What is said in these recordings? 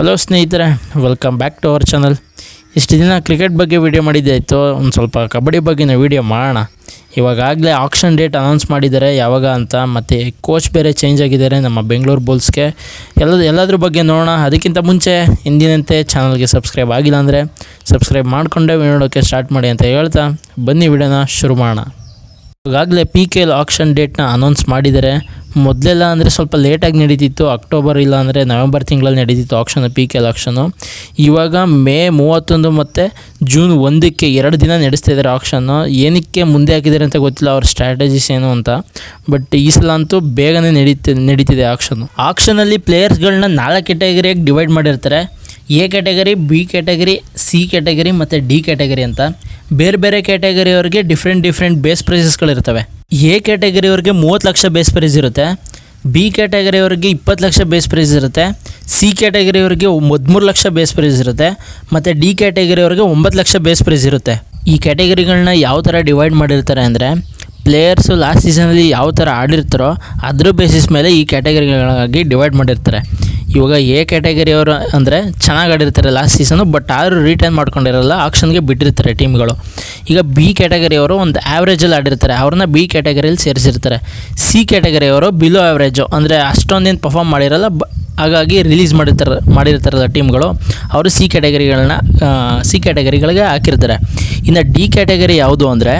Hello ಸ್ನೇಹಿತರೆ welcome back to our channel ಇಷ್ಟು ದಿನ ಕ್ರಿಕೆಟ್ ಬಗ್ಗೆ ವಿಡಿಯೋ ಮಾಡಿದ್ದೆ ಆಯಿತು, ಒಂದು ಸ್ವಲ್ಪ ಕಬಡ್ಡಿ ಬಗ್ಗೆನ ವೀಡಿಯೋ ಮಾಡೋಣ. ಇವಾಗಾಗಲೇ ಆಕ್ಷನ್ ಡೇಟ್ ಅನೌನ್ಸ್ ಮಾಡಿದ್ದಾರೆ, ಯಾವಾಗ ಅಂತ, ಮತ್ತು ಕೋಚ್ ಬೇರೆ ಚೇಂಜ್ ಆಗಿದ್ದಾರೆ, ನಮ್ಮ ಬೆಂಗಳೂರು ಬುಲ್ಸ್ಗೆ ಎಲ್ಲ, ಎಲ್ಲದ್ರ ಬಗ್ಗೆ ನೋಡೋಣ. ಅದಕ್ಕಿಂತ ಮುಂಚೆ ಹಿಂದಿನಂತೆ ಚಾನಲ್ಗೆ ಸಬ್ಸ್ಕ್ರೈಬ್ ಆಗಿಲ್ಲ ಅಂದರೆ ಸಬ್ಸ್ಕ್ರೈಬ್ ಮಾಡಿಕೊಂಡೇ ನೋಡೋಕ್ಕೆ ಸ್ಟಾರ್ಟ್ ಮಾಡಿ ಅಂತ ಹೇಳ್ತಾ, ಬನ್ನಿ ವಿಡಿಯೋನ ಶುರು ಮಾಡೋಣ. ಈಗಾಗಲೇ ಪಿ ಕೆ ಎಲ್ ಆಕ್ಷನ್ ಡೇಟ್ನ ಅನೌನ್ಸ್ ಮಾಡಿದ್ದಾರೆ ಮೊದಲೆಲ್ಲ ಅಂದರೆ ಸ್ವಲ್ಪ ಲೇಟಾಗಿ ನಡೀತಿತ್ತು ಅಕ್ಟೋಬರ್ ಇಲ್ಲ ಅಂದರೆ ನವೆಂಬರ್ ತಿಂಗಳಲ್ಲಿ ನಡೀತಿತ್ತು auction P K L auction ಇವಾಗ ಮೇ ಮೂವತ್ತೊಂದು ಮತ್ತು ಜೂನ್ ಒಂದಕ್ಕೆ ಎರಡು ದಿನ ನಡೆಸ್ತಾ ಇದ್ದಾರೆ ಆಕ್ಷನ್ನು ಏನಕ್ಕೆ ಮುಂದೆ ಹಾಕಿದ್ದಾರೆ ಅಂತ ಗೊತ್ತಿಲ್ಲ, ಅವ್ರ ಸ್ಟ್ರಾಟಜೀಸ್ ಏನು ಅಂತ. ಬಟ್ ಈ ಸಲ ಅಂತೂ ಬೇಗನೆ ನಡೀತಿ, ನಡೀತಿದೆ ಆಕ್ಷನ್ನು ಆಕ್ಷನಲ್ಲಿ ಪ್ಲೇಯರ್ಸ್ಗಳನ್ನ ನಾಲ್ಕು ಕೆಟಗರಿಯಾಗಿ ಡಿವೈಡ್ ಮಾಡಿರ್ತಾರೆ. A category B category C category ಮತ್ತು ಡಿ ಕ್ಯಾಟಗರಿ ಅಂತ. ಬೇರೆ ಬೇರೆ ಕ್ಯಾಟಗರಿಯವ್ರಿಗೆ ಡಿಫ್ರೆಂಟ್ ಡಿಫ್ರೆಂಟ್ ಬೇಸ್ ಪ್ರೈಸಸ್ಗಳಿರ್ತವೆ ಎ ಕ್ಯಾಟಗರಿಯವ್ರಿಗೆ ಮೂವತ್ತು ಲಕ್ಷ ಬೇಸ್ ಪ್ರೈಸ್ ಇರುತ್ತೆ. ಬಿ ಕ್ಯಾಟಗರಿಯವ್ರಿಗೆ ಇಪ್ಪತ್ತು ಲಕ್ಷ ಬೇಸ್ ಪ್ರೈಸ್ ಇರುತ್ತೆ. ಸಿ ಕ್ಯಾಟಗರಿಯವ್ರಿಗೆ ಹದಿಮೂರು ಲಕ್ಷ ಬೇಸ್ ಪ್ರೈಸ್ ಇರುತ್ತೆ. ಮತ್ತು ಡಿ ಕ್ಯಾಟಗರಿಯವ್ರಿಗೆ ಒಂಬತ್ತು ಲಕ್ಷ ಬೇಸ್ ಪ್ರೈಸ್ ಇರುತ್ತೆ. ಈ ಕ್ಯಾಟಗರಿಗಳನ್ನ ಯಾವ ಥರ ಡಿವೈಡ್ ಮಾಡಿರ್ತಾರೆ ಅಂದರೆ ಪ್ಲೇಯರ್ಸು ಲಾಸ್ಟ್ ಸೀಸನಲ್ಲಿ ಯಾವ ಥರ ಆಡಿರ್ತಾರೋ ಅದ್ರ ಬೇಸಿಸ್ ಮೇಲೆ ಈ ಕ್ಯಾಟಗರಿಗಳಾಗಿ ಡಿವೈಡ್ ಮಾಡಿರ್ತಾರೆ. ಇವಾಗ ಎ ಕ್ಯಾಟಗರಿಯವರು ಅಂದರೆ ಚೆನ್ನಾಗಿ ಆಡಿರ್ತಾರೆ ಲಾಸ್ಟ್ ಸೀಸನು ಬಟ್ ಆದರೂ ರಿಟರ್ನ್ ಮಾಡ್ಕೊಂಡಿರಲ್ಲ ಆಕ್ಷನ್ಗೆ ಬಿಟ್ಟಿರ್ತಾರೆ ಟೀಮ್ಗಳು ಈಗ ಬಿ ಕ್ಯಾಟಗರಿಯವರು ಒಂದು ಆ್ಯಾವ್ರೇಜಲ್ಲಿ ಆಡಿರ್ತಾರೆ. ಅವ್ರನ್ನ ಬಿ ಕ್ಯಾಟಗರಿಯಲ್ಲಿ ಸೇರಿಸಿರ್ತಾರೆ. ಸಿ ಕ್ಯಾಟಗರಿಯವರು ಬಿಲೋ ಆ್ಯಾವ್ರೇಜು ಅಂದರೆ ಅಷ್ಟೊಂದೇನು ಪರ್ಫಾರ್ಮ್ ಮಾಡಿರಲ್ಲ ಬ ಹಾಗಾಗಿ ರಿಲೀಸ್ ಮಾಡಿರ್ತಾರೆ ಮಾಡಿರ್ತಾರಲ್ಲ ಟೀಮ್ಗಳು ಅವರು ಸಿ ಕ್ಯಾಟಗರಿಗಳನ್ನ ಸಿ ಕ್ಯಾಟಗರಿಗಳಿಗೆ ಹಾಕಿರ್ತಾರೆ. ಇನ್ನು ಡಿ ಕ್ಯಾಟಗರಿ ಯಾವುದು ಅಂದರೆ,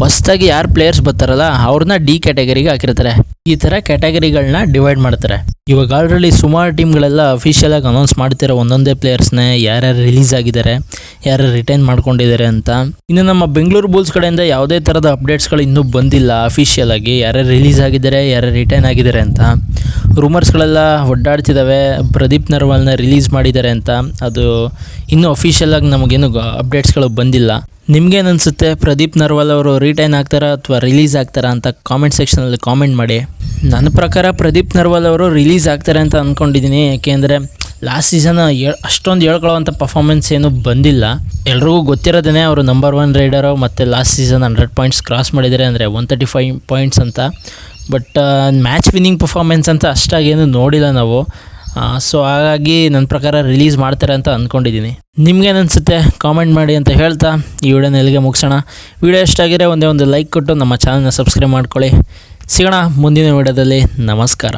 ಹೊಸದಾಗಿ ಯಾರು ಪ್ಲೇಯರ್ಸ್ ಬರ್ತಾರಲ್ಲ, ಅವ್ರನ್ನ ಡಿ ಕ್ಯಾಟಗರಿಗೆ ಹಾಕಿರ್ತಾರೆ. ಈ ಥರ ಕ್ಯಾಟಗರಿಗಳನ್ನ ಡಿವೈಡ್ ಮಾಡ್ತಾರೆ. ಇವಾಗ ಆಲ್ರೆಡಿ ಸುಮಾರು ಟೀಮ್ಗಳೆಲ್ಲ ಅಫಿಷಿಯಲಾಗಿ ಅನೌನ್ಸ್ ಮಾಡ್ತಿರೋ ಒಂದೊಂದೇ ಪ್ಲೇಯರ್ಸ್ನೇ ಯಾರ್ಯಾರು ರಿಲೀಸ್ ಆಗಿದ್ದಾರೆ ಯಾರು ರಿಟೈನ್ ಮಾಡ್ಕೊಂಡಿದ್ದಾರೆ ಅಂತ. ಇನ್ನು ನಮ್ಮ ಬೆಂಗಳೂರು ಬುಲ್ಸ್ ಕಡೆಯಿಂದ ಯಾವುದೇ ಥರದ ಅಪ್ಡೇಟ್ಸ್ಗಳು ಇನ್ನೂ ಬಂದಿಲ್ಲ. ಅಫಿಷಿಯಲ್ ಆಗಿ ಯಾರ್ಯಾರು ರಿಲೀಸ್ ಆಗಿದ್ದಾರೆ, ಯಾರು ರಿಟೈನ್ ಆಗಿದ್ದಾರೆ ಅಂತ. ರೂಮರ್ಸ್ಗಳೆಲ್ಲ ಒಡ್ಡಾಡ್ತಿದ್ದಾವೆ ಪ್ರದೀಪ್ ನರ್ವಾಲ್ನ ರಿಲೀಸ್ ಮಾಡಿದ್ದಾರೆ ಅಂತ. ಅದು ಇನ್ನೂ ಅಫಿಷಿಯಲ್ ಆಗಿ ನಮಗೇನು ಅಪ್ಡೇಟ್ಸ್ಗಳು ಬಂದಿಲ್ಲ. ನಿಮ್ಗೇನು ಅನಿಸುತ್ತೆ ಪ್ರದೀಪ್ ನರ್ವಾಲ್ ಅವರು ರಿಟೈನ್ ಆಗ್ತಾರಾ ಅಥವಾ ರಿಲೀಸ್ ಆಗ್ತಾರಾ ಅಂತ ಕಾಮೆಂಟ್ ಸೆಕ್ಷನಲ್ಲಿ ಕಾಮೆಂಟ್ ಮಾಡಿ. ನನ್ನ ಪ್ರಕಾರ ಪ್ರದೀಪ್ ನರ್ವಾಲ್ ಅವರು ರಿಲೀಸ್ ಆಗ್ತಾರೆ ಅಂತ ಅಂದ್ಕೊಂಡಿದ್ದೀನಿ ಯಾಕೆಂದರೆ ಲಾಸ್ಟ್ ಸೀಸನ್ ಅಷ್ಟೊಂದು ಹೇಳ್ಕೊಳ್ಳೋವಂಥ ಪರ್ಫಾರ್ಮೆನ್ಸ್ ಏನು ಬಂದಿಲ್ಲ. ಎಲ್ರಿಗೂ ಗೊತ್ತಿರೋದೇ ಅವರು ನಂಬರ್ ಒನ್ ರೈಡರು ಮತ್ತು last season hundred points cross ಮಾಡಿದ್ದಾರೆ ಅಂದರೆ ಒನ್ ತರ್ಟಿ ಫೈವ್ ಪಾಯಿಂಟ್ಸ್ ಅಂತ ಬಟ್ ಮ್ಯಾಚ್ ವಿನ್ನಿಂಗ್ ಪರ್ಫಾರ್ಮೆನ್ಸ್ ಅಂತ ಅಷ್ಟಾಗೇನು ನೋಡಿಲ್ಲ ನಾವು. ಸೊ ಹಾಗಾಗಿ ನನ್ನ ಪ್ರಕಾರ ರಿಲೀಸ್ ಮಾಡ್ತಾರೆ ಅಂತ ಅಂದ್ಕೊಂಡಿದ್ದೀನಿ ನಿಮ್ಗೇನು ಅನಿಸುತ್ತೆ ಕಾಮೆಂಟ್ ಮಾಡಿ ಅಂತ ಹೇಳ್ತಾ. ಈ ವಿಡಿಯೋನ ಎಲ್ಲಿಗೆ ಮುಗಿಸೋಣ. ವಿಡಿಯೋ ಇಷ್ಟಾಗಿದ್ರೆ ಒಂದೇ ಒಂದು ಲೈಕ್ ಕೊಟ್ಟು ನಮ್ಮ ಚಾನಲ್ನ ಸಬ್ಸ್ಕ್ರೈಬ್ ಮಾಡ್ಕೊಳ್ಳಿ. ಸಿಗೋಣ ಮುಂದಿನ ವಿಡಿಯೋದಲ್ಲಿ ನಮಸ್ಕಾರ.